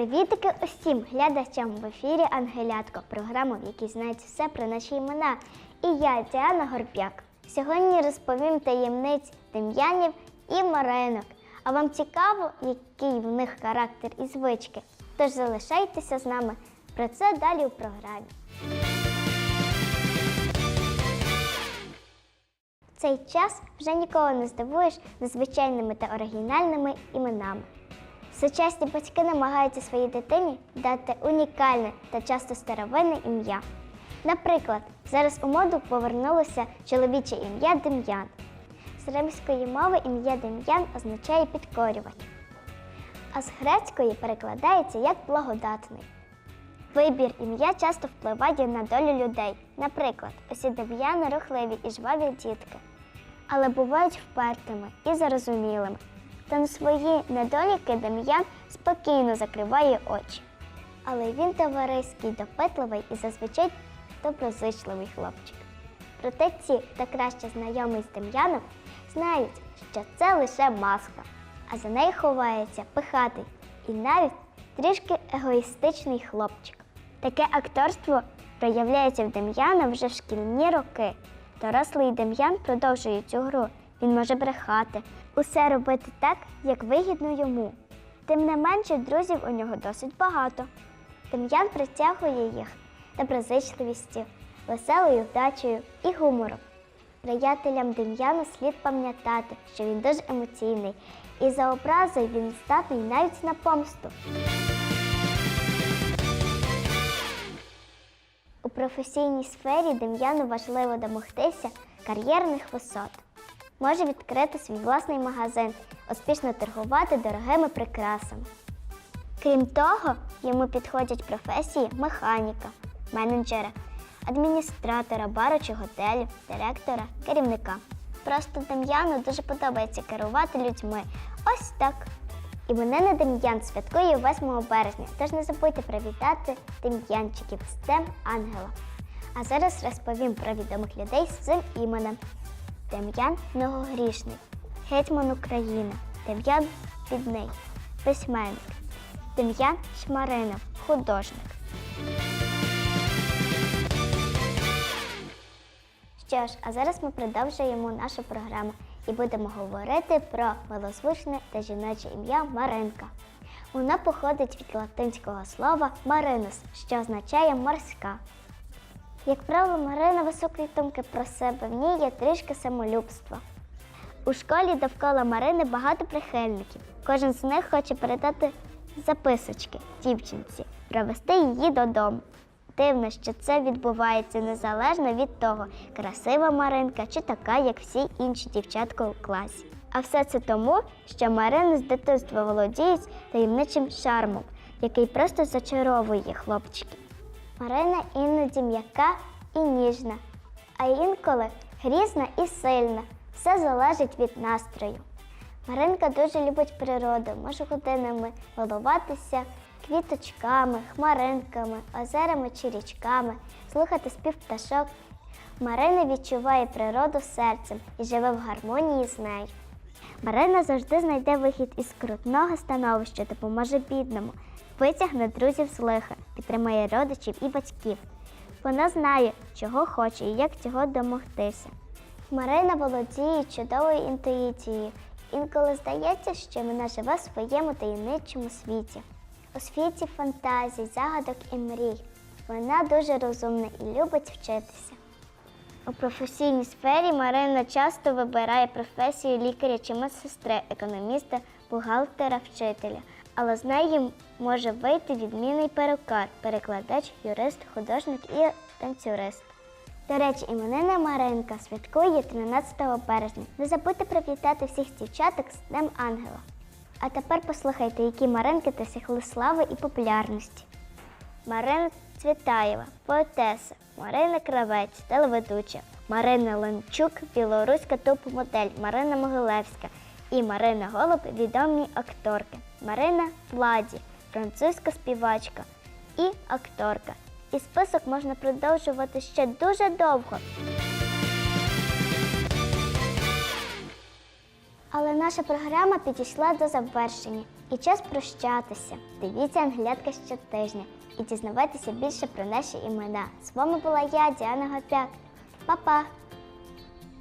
Привітики усім глядачам в ефірі Ангелятко, програма, в якій знають все про наші імена. І я, Діана Горпяк. Сьогодні розповім таємниць Дем'янів і Маринок. А вам цікаво, який в них характер і звички? Тож залишайтеся з нами. Про це далі у програмі. В цей час вже ніколи не здивуєш незвичайними та оригінальними іменами. Сучасні батьки намагаються своїй дитині дати унікальне та часто старовинне ім'я. Наприклад, зараз у моду повернулося чоловіче ім'я Дем'ян. З римської мови ім'я Дем'ян означає підкорювач, а з грецької перекладається як благодатний. Вибір ім'я часто впливає на долю людей. Наприклад, усі дем'яни рухливі і жваві дітки, але бувають впертими і зарозумілими. Та на свої недоліки Дем'ян спокійно закриває очі. Але він товариський, допитливий і зазвичай доброзичливий хлопчик. Проте ці, та краще знайомий з Дем'яном, знають, що це лише маска, а за нею ховається пихатий і навіть трішки егоїстичний хлопчик. Таке акторство проявляється в Дем'яна вже в шкільні роки. Дорослий Дем'ян продовжує цю гру. Він може брехати, усе робити так, як вигідно йому. Тим не менше, друзів у нього досить багато. Дем'ян притягує їх доброзичливістю, веселою вдачею і гумором. Приятелям Дем'яна слід пам'ятати, що він дуже емоційний, і за образою він здатний навіть на помсту. У професійній сфері Дем'яну важливо домогтися кар'єрних висот. Може відкрити свій власний магазин, успішно торгувати дорогими прикрасами. Крім того, йому підходять професії механіка, менеджера, адміністратора бару чи готелю, директора, керівника. Просто Дем'яну дуже подобається керувати людьми. Ось так. Іменини Дем'ян святкує 8 березня, тож не забудьте привітати дем'янчиків з Днем Ангела. А зараз розповім про відомих людей з цим іменем. Дем'ян Многогрішний, гетьман України, Дем'ян Підний, письменник, Дем'ян Шмаринов, художник. Що ж, а зараз ми продовжуємо нашу програму і будемо говорити про милозвучне та жіноче ім'я Маринка. Вона походить від латинського слова маринус, що означає морська. Як правило, Марина високої думки про себе, в ній є трішки самолюбства. У школі довкола Марини багато прихильників. Кожен з них хоче передати записочки дівчинці, провести її додому. Дивно, що це відбувається незалежно від того, красива Маринка чи така, як всі інші дівчатка у класі. А все це тому, що Марини з дитинства володіють таємничим шармом, який просто зачаровує хлопчиків. Марина іноді м'яка і ніжна, а інколи грізна і сильна. Все залежить від настрою. Маринка дуже любить природу, може годинами милуватися квіточками, хмаринками, озерами чи річками, слухати спів пташок. Марина відчуває природу серцем і живе в гармонії з нею. Марина завжди знайде вихід із скрутного становища, допоможе бідному, витягне друзів з лиха, підтримає родичів і батьків. Вона знає, чого хоче і як цього домогтися. Марина володіє чудовою інтуїцією. Інколи здається, що вона живе в своєму таємничому світі. У світі фантазій, загадок і мрій. Вона дуже розумна і любить вчитися. У професійній сфері Марина часто вибирає професію лікаря чи медсестри, економіста, бухгалтера, вчителя. Але з неї може вийти відмінний перукар, перекладач, юрист, художник і танцюрист. До речі, іменина Маринка святкує 13 березня. Не забудьте привітати всіх дівчаток з Днем Ангела. А тепер послухайте, які Маринки досягли слави і популярності. Марина Цвітаєва, поетеса, Марина Кравець, телеведуча, Марина Ланчук, білоруська топ-модель, Марина Могилевська і Марина Голуб відомі акторки, Марина Владі, французька співачка і акторка. І список можна продовжувати ще дуже довго. Але наша програма підійшла до завершення і час прощатися. Дивіться англетка щотижня і дізнавайтеся більше про наші імена. З вами була я, Діана Гапяк. Па-па!